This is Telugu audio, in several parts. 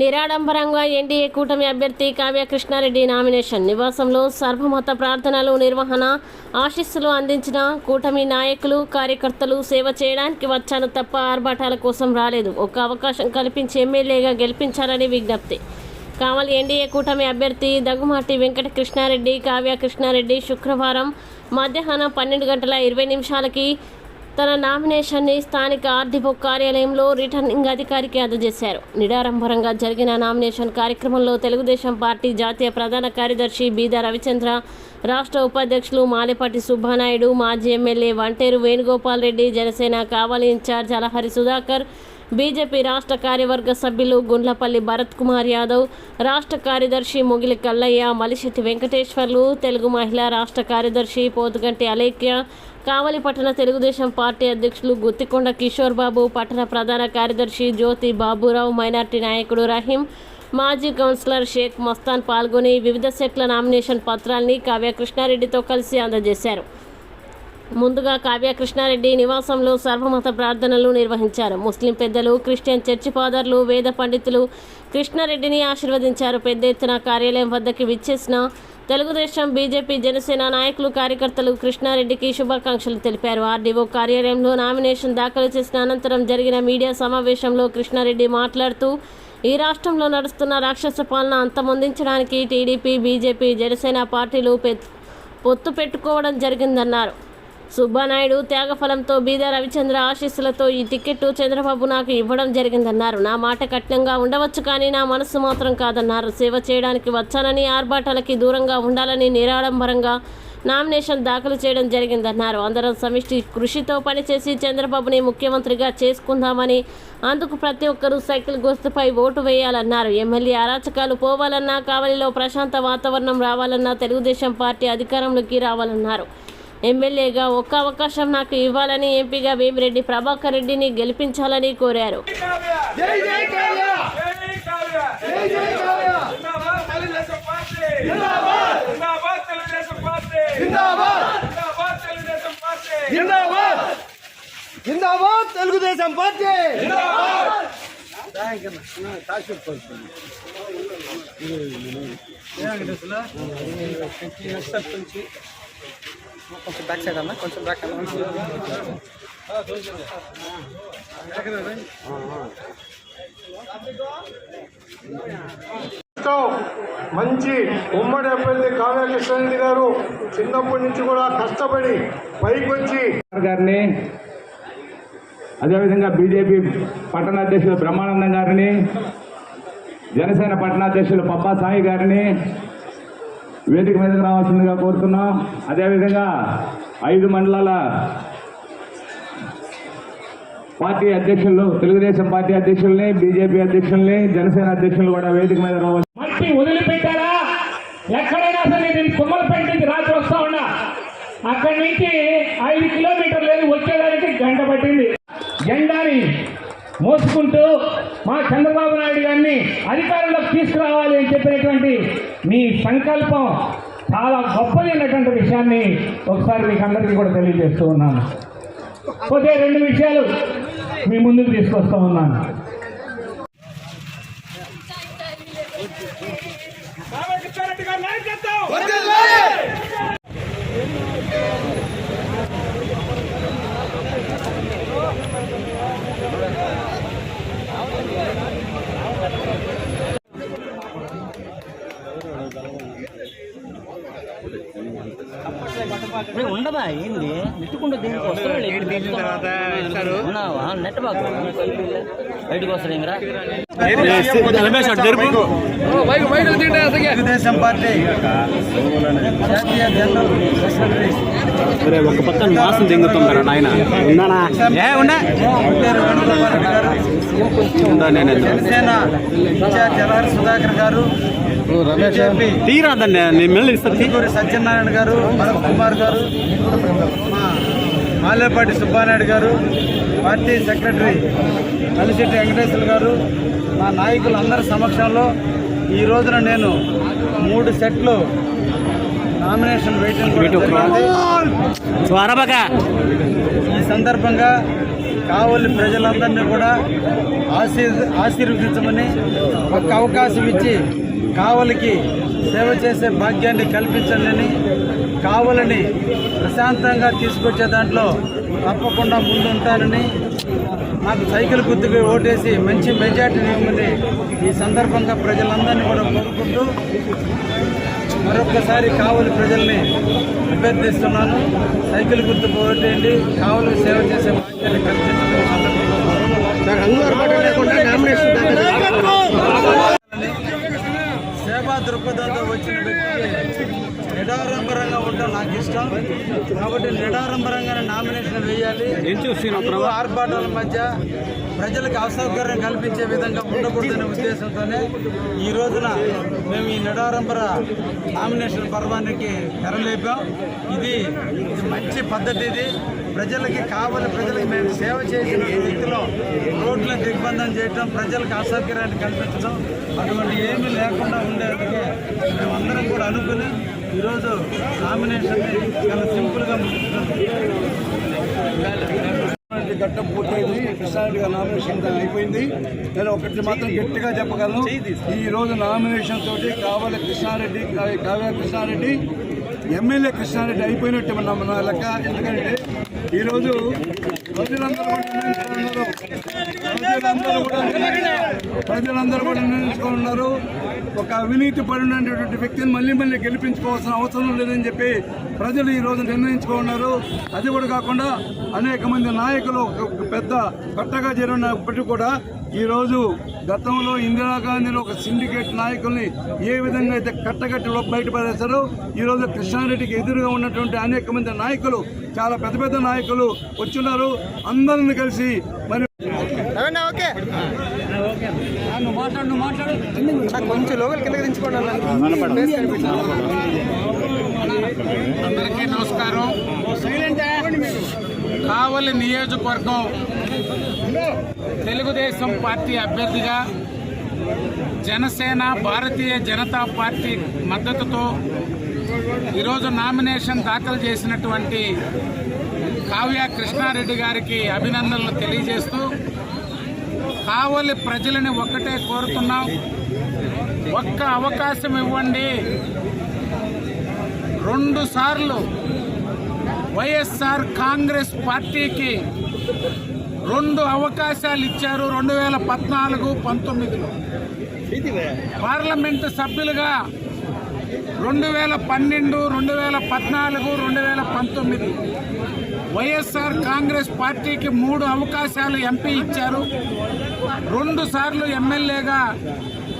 నిరాడంబరంగా ఎన్డీఏ కూటమి అభ్యర్థి కావ్య కృష్ణారెడ్డి నామినేషన్. నివాసంలో సర్వమత ప్రార్థనలు నిర్వహణ ఆశీస్సులు అందించిన కూటమి నాయకులు కార్యకర్తలు సేవ చేయడానికి వచ్చాను తప్ప ఆర్భాటాల కోసం రాలేదు. ఒక అవకాశం కల్పించి ఎమ్మెల్యేగా గెలిపించాలని విజ్ఞప్తి. కావలి ఎన్డీఏ కూటమి అభ్యర్థి దగ్గుమాటి వెంకట కృష్ణారెడ్డి కావ్య కృష్ణారెడ్డి శుక్రవారం మధ్యాహ్నం పన్నెండు గంటల ఇరవై నిమిషాలకి తన నామినేషన్ని స్థానిక ఆర్డీఓ కార్యాలయంలో రిటర్నింగ్ అధికారికి అందజేశారు. నిడారంభరంగా జరిగిన నామినేషన్ కార్యక్రమంలో తెలుగుదేశం పార్టీ జాతీయ ప్రధాన కార్యదర్శి బీదా రవిచంద్ర రాష్ట్ర ఉపాధ్యక్షులు మాలేపాటి సుబ్బానాయుడు మాజీ MLA Vanteru Venugopal Reddy Janasena Kavali incharge Alahari Sudhakar BJP రాష్ట్ర కార్యవర్గ సభ్యులు గుండ్లపల్లి భరత్ కుమార్ యాదవ్ రాష్ట్ర కార్యదర్శి ముగిలి కల్లయ్య మలిశెట్టి వెంకటేశ్వర్లు తెలుగు మహిళా రాష్ట్ర కార్యదర్శి పోతుగంటి అలేఖ్య కావలి పట్టణ తెలుగుదేశం పార్టీ అధ్యక్షులు గుత్తికొండ కిషోర్ బాబు పట్టణ ప్రధాన కార్యదర్శి జ్యోతి బాబురావు మైనార్టీ నాయకుడు రహీం మాజీ కౌన్సిలర్ షేక్ మస్తాన్ పాల్గొని వివిధ సెట్ల నామినేషన్ పత్రాల్ని కావ్య కృష్ణారెడ్డితో కలిసి అందజేశారు. ముందుగా కావ్య కృష్ణారెడ్డి నివాసంలో సర్వమత ప్రార్థనలు నిర్వహించారు. ముస్లిం పెద్దలు క్రిస్టియన్ చర్చి ఫాదర్లు వేద పండితులు కృష్ణారెడ్డిని ఆశీర్వదించారు. పెద్ద ఎత్తున కార్యాలయం వద్దకి విచ్చేసిన తెలుగుదేశం బీజేపీ జనసేన నాయకులు కార్యకర్తలు కృష్ణారెడ్డికి శుభాకాంక్షలు తెలిపారు. ఆర్డీఓ కార్యాలయంలో నామినేషన్ దాఖలు చేసిన అనంతరం జరిగిన మీడియా సమావేశంలో కృష్ణారెడ్డి మాట్లాడుతూ ఈ రాష్ట్రంలో నడుస్తున్న రాక్షస పాలన అంతమొందించడానికి టీడీపీ బీజేపీ జనసేన పార్టీలు పొత్తు పెట్టుకోవడం జరిగిందన్నారు. సుబ్బానాయుడు త్యాగఫలంతో బీద రవిచంద్ర ఆశీస్సులతో ఈ టికెట్ చంద్రబాబు నాకు ఇవ్వడం జరిగిందన్నారు. నా మాట కఠినంగా ఉండవచ్చు కానీ నా మనసు మాత్రం కాదన్నారు. సేవ చేయడానికి వచ్చానని ఆర్భాటాలకి దూరంగా ఉండాలని నిరాడంబరంగా నామినేషన్ దాఖలు చేయడం జరిగిందన్నారు. అందరం సమిష్టి కృషితో పనిచేసి చంద్రబాబుని ముఖ్యమంత్రిగా చేసుకుందామని అందుకు ప్రతి ఒక్కరూ సైకిల్ గుర్తుపై ఓటు వేయాలన్నారు. ఎమ్మెల్యే అరాచకాలు పోవాలన్నా కావలిలో ప్రశాంత వాతావరణం రావాలన్నా తెలుగుదేశం పార్టీ అధికారంలోకి రావాలన్నారు. ఎమ్మెల్యేగా ఒక్క అవకాశం నాకు ఇవ్వాలని ఎంపీగా వేమిరెడ్డి ప్రభాకర్ రెడ్డిని గెలిపించాలని కోరారు. జై జై కావ్య! జై కావ్య! జై జై కావ్య! జిందాబాద్ తెలుగుదేశం పార్టీ! జిందాబాద్! కొంచెం బ్యాక్ సైడ్ అన్న కొంచెం బ్యాక్ అన్న. మంచి ఉమ్మడి అభ్యర్థి కావ్య కృష్ణారెడ్డి గారు చిన్నప్పటి నుంచి కూడా కష్టపడి పైకి వచ్చి గారిని అదేవిధంగా బీజేపీ పట్టణ అధ్యక్షులు బ్రహ్మానందం గారిని జనసేన పట్టణాధ్యక్షులు పబ్బా సాయి గారిని వేదిక మీదకు రావాల్సిందిగా కోరుతున్నాం. అదేవిధంగా ఐదు మండలాల పార్టీ అధ్యక్షులు తెలుగుదేశం పార్టీ అధ్యక్షుల్ని బీజేపీ అధ్యక్షుల్ని జనసేన అధ్యక్షులు కూడా వేదిక మీద రావాలి మట్టి వదిలిపెట్టారా ఎక్కడైనా సరే నేను తుమ్మలపేట నుంచి రాత్రి వస్తా ఉన్నా. అక్కడి నుంచి ఐదు కిలోమీటర్లు వచ్చేదానికి గంట పట్టింది. జెండాని మోసుకుంటూ మా చంద్రబాబు నాయుడు గారిని అధికారంలోకి తీసుకురావాలి అని చెప్పినటువంటి మీ సంకల్పం చాలా గొప్పది అన్నటువంటి విషయాన్ని ఒకసారి మీకు అందరికీ కూడా తెలియజేస్తూ ఉన్నాను. పోతే రెండు విషయాలు మీ ముందుకు తీసుకొస్తా ఉన్నాను. ఉండదా? ఏంది? నెట్టుకుంటూ దీనికి ఉన్నావా నెట్ బాగా బయటకు వస్తాడు ఇంకరా తెలుగుదేశం పార్టీ. జాతీయ జనరల్ సెక్రటరీ ఒక పక్కన వాసన దింగుతుంటారు నాయన? ఉన్నానా? ఏ ఉండా. జనసేన ఇన్ఛార్జ్ జలహరి సుధాకర్ గారు బీజేపీ తీరాదండి సత్యనారాయణ గారు భరత్ కుమార్ గారు మా మాలేపాటి సుబ్బానాయుడు గారు పార్టీ సెక్రటరీ కలిశెట్టి వెంకటేశ్వర గారు మా నాయకులందరి సమక్షంలో ఈ రోజున నేను మూడు సెట్లు ఈ సందర్భంగా కావలి ప్రజలందరినీ కూడా ఆశీర్ ఆశీర్వదించమని ఒక అవకాశం ఇచ్చి కావలికి సేవ చేసే భాగ్యాన్ని కల్పించండి. కావలిని ప్రశాంతంగా తీసుకొచ్చే దాంట్లో తప్పకుండా ముందుంటానని నాకు సైకిల్ గుర్తుకు ఓటేసి మంచి మెజార్టీని ఇవ్వమని ఈ సందర్భంగా ప్రజలందరినీ కూడా కోరుకుంటూ మరొకసారి కావలి ప్రజల్ని అభ్యర్థిస్తున్నాను. సైకిల్ గుర్తు ఓటేయండి కావలి సేవ చేసే సందర్భంగా సేవా దృక్పథంతో వచ్చిన వ్యక్తికి నిడారంబరంగా ఉండడం నాకు ఇష్టం. కాబట్టి నిడారంబరంగానే నామినేషన్ వేయాలి. ఆర్భాటాల మధ్య ప్రజలకు అసౌకర్యం కల్పించే విధంగా ఉండకూడదనే ఉద్దేశంతోనే ఈ రోజున మేము ఈ నిడారంబర నామినేషన్ పర్వానికి తెరలేపాం. ఇది ఇది మంచి పద్ధతి ఇది. ప్రజలకి కావాలి ప్రజలకి మేము సేవ చేసిన వ్యక్తిలో రోడ్లను దిగ్బంధం చేయటం ప్రజలకు అసౌకర్యాన్ని కల్పించడం అటువంటి ఏమీ లేకుండా ఉండేందుకే మేమందరం కూడా అనుకుని ఈరోజు నామినేషన్ని చాలా సింపుల్గా ఘట్టం పూర్తయింది. కృష్ణారెడ్డి గారి నామినేషన్ అయిపోయింది. నేను ఒకటి మాత్రం గట్టిగా చెప్పగలను. ఈ రోజు నామినేషన్ తోటి కావాలి కృష్ణారెడ్డి కావ్య కృష్ణారెడ్డి ఎమ్మెల్యే కృష్ణారెడ్డి అయిపోయినట్టు మన మన లెక్క. ఎందుకంటే ఈరోజు ప్రజలందరూ కూడా నిర్ణయించుకున్నారు ప్రజలందరూ కూడా నిర్ణయించుకున్నారు ఒక అవినీతి పడినటువంటి వ్యక్తిని మళ్ళీ మళ్ళీ గెలిపించుకోవాల్సిన అవసరం లేదని చెప్పి ప్రజలు ఈ రోజు నిర్ణయించుకున్నారు అది కూడా కాకుండా అనేక మంది నాయకులు ఒక- పెద్ద కట్టగా జరిగినప్పటికీ కూడా ఈ రోజు గతంలో ఇందిరాగాంధీలో ఒక సిండికేట్ నాయకుల్ని ఏ విధంగా అయితే కట్టగట్టిలో బయటపడేశారో ఈ రోజు కృష్ణారెడ్డికి ఎదురుగా ఉన్నటువంటి అనేక మంది నాయకులు చాలా పెద్ద పెద్ద నాయకులు వచ్చున్నారు అందరిని కలిసి మరి అందరికీ నమస్కారం. కావలి నియోజకవర్గం తెలుగుదేశం పార్టీ అభ్యర్థిగా జనసేన భారతీయ జనతా పార్టీ మద్దతుతో ఈరోజు నామినేషన్ దాఖలు చేసినటువంటి కావ్య కృష్ణారెడ్డి గారికి అభినందనలు తెలియజేస్తూ కావలి ప్రజలని ఒక్కటే కోరుతున్నాం. ఒక్క అవకాశం ఇవ్వండి. రెండు సార్లు వైఎస్ఆర్ కాంగ్రెస్ పార్టీకి రెండు అవకాశాలు ఇచ్చారు రెండు వేల పద్నాలుగు పంతొమ్మిదిలో. పార్లమెంటు సభ్యులుగా రెండు వేల పన్నెండు రెండు వేల పద్నాలుగు రెండు వేల పంతొమ్మిది. వైఎస్ఆర్ కాంగ్రెస్ పార్టీకి మూడు అవకాశాలు ఎంపీ ఇచ్చారు. రెండు సార్లు ఎమ్మెల్యేగా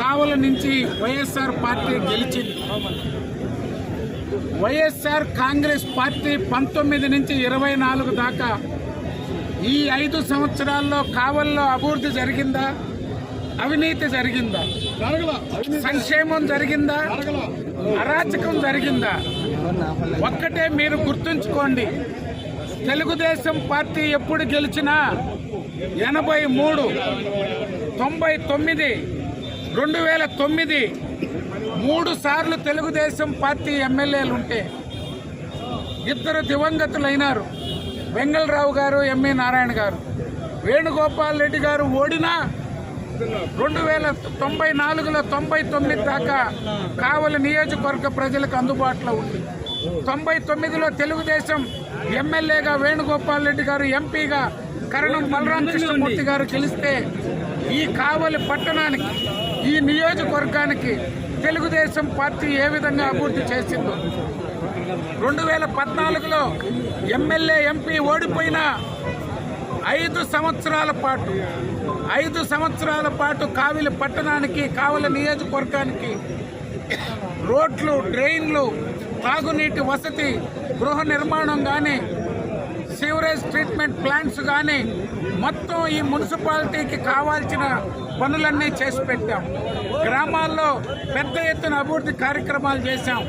కావల నుంచి వైఎస్ఆర్ పార్టీ గెలిచింది. వైఎస్ఆర్ కాంగ్రెస్ పార్టీ పంతొమ్మిది నుంచి ఇరవై నాలుగు దాకా ఈ ఐదు సంవత్సరాల్లో కావల్లో అభివృద్ధి జరిగిందా? అవినీతి జరిగిందా? సంక్షేమం జరిగిందా? అరాచకం జరిగిందా? ఒక్కటే మీరు గుర్తుంచుకోండి. తెలుగుదేశం పార్టీ ఎప్పుడు గెలిచినా ఎనభై మూడు తొంభై తొమ్మిది రెండు వేల తొమ్మిది మూడు సార్లు తెలుగుదేశం పార్టీ ఎమ్మెల్యేలు ఉంటే ఇద్దరు దివంగతులైనారు. వెంగళరావు గారు ఎంఏ నారాయణ గారు. వేణుగోపాల్ రెడ్డి గారు ఓడినా రెండు వేల తొంభై నాలుగులో తొంభై తొమ్మిది దాకా కావలి నియోజకవర్గ ప్రజలకు అందుబాటులో ఉంది. తొంభై తొమ్మిదిలో తెలుగుదేశం ఎమ్మెల్యేగా వేణుగోపాల్ రెడ్డి గారు ఎంపీగా కరణం బలరామకృష్ణమూర్తి గారు గెలిస్తే ఈ కావలి పట్టణానికి ఈ నియోజకవర్గానికి తెలుగుదేశం పార్టీ ఏ విధంగా అభివృద్ధి చేసిందో. రెండు వేల పద్నాలుగులో ఎమ్మెల్యే ఎంపీ ఓడిపోయిన ఐదు సంవత్సరాల పాటు ఐదు సంవత్సరాల పాటు కావిలి పట్టణానికి కావలి నియోజకవర్గానికి రోడ్లు డ్రైన్లు తాగునీటి వసతి గృహ నిర్మాణం కానీ సీవరేజ్ ట్రీట్మెంట్ ప్లాంట్స్ కానీ మొత్తం ఈ మున్సిపాలిటీకి కావాల్సిన పనులన్నీ చేసి పెట్టాం. గ్రామాల్లో పెద్ద ఎత్తున అభివృద్ధి కార్యక్రమాలు చేశాం.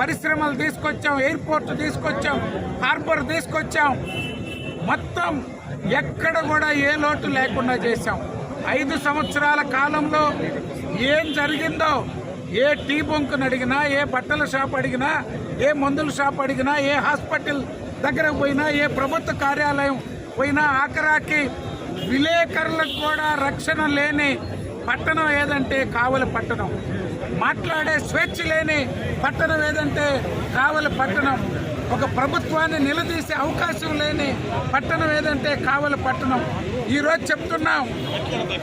పరిశ్రమలు తీసుకొచ్చాం ఎయిర్పోర్ట్ తీసుకొచ్చాం హార్బర్ తీసుకొచ్చాం. మొత్తం ఎక్కడ కూడా ఏ లోటు లేకుండా చేశాం. ఐదు సంవత్సరాల కాలంలో ఏం జరిగిందో ఏ టీ బొంకును అడిగినా ఏ బట్టల షాప్ అడిగినా ఏ మందుల షాప్ అడిగినా ఏ హాస్పిటల్ దగ్గరకు పోయినా ఏ ప్రభుత్వ కార్యాలయం పోయినా ఆఖరాకి విలేకరులకు కూడా రక్షణ లేని పట్టణం ఏదంటే కావల పట్టణం. మాట్లాడే స్వేచ్ఛ లేని పట్టణం ఏదంటే కావల పట్టణం. ఒక ప్రభుత్వాన్ని నిలదీసే అవకాశం లేని పట్టణం ఏదంటే కావల పట్టణం. ఈరోజు చెప్తున్నాం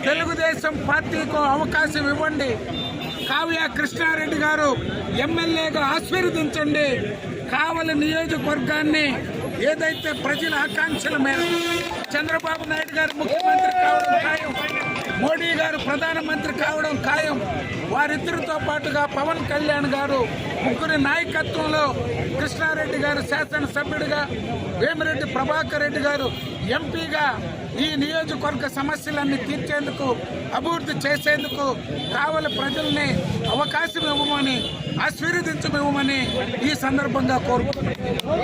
తెలుగుదేశం పార్టీకు అవకాశం ఇవ్వండి. కావ్య కృష్ణారెడ్డి గారు ఎమ్మెల్యేగా ఆశీర్వదించండి. కావలి నియోజకవర్గాన్ని ఏదైతే ప్రజల ఆకాంక్షల మేరకు చంద్రబాబు నాయుడు గారు ముఖ్యమంత్రి కావడం ఖాయం. మోడీ గారు ప్రధానమంత్రి కావడం ఖాయం. వారిద్దరితో పాటుగా పవన్ కళ్యాణ్ గారు ముగ్గురి నాయకత్వంలో కృష్ణారెడ్డి గారు శాసనసభ్యుడిగా వేమిరెడ్డి ప్రభాకర్ రెడ్డి గారు ఎంపీగా ఈ నియోజకవర్గ సమస్యలన్నీ తీర్చేందుకు అభివృద్ధి చేసేందుకు కావలి ప్రజల్ని అవకాశం ఇవ్వమని ఆశీర్వదించమివ్వమని ఈ సందర్భంగా కోరుకుంటున్నాను.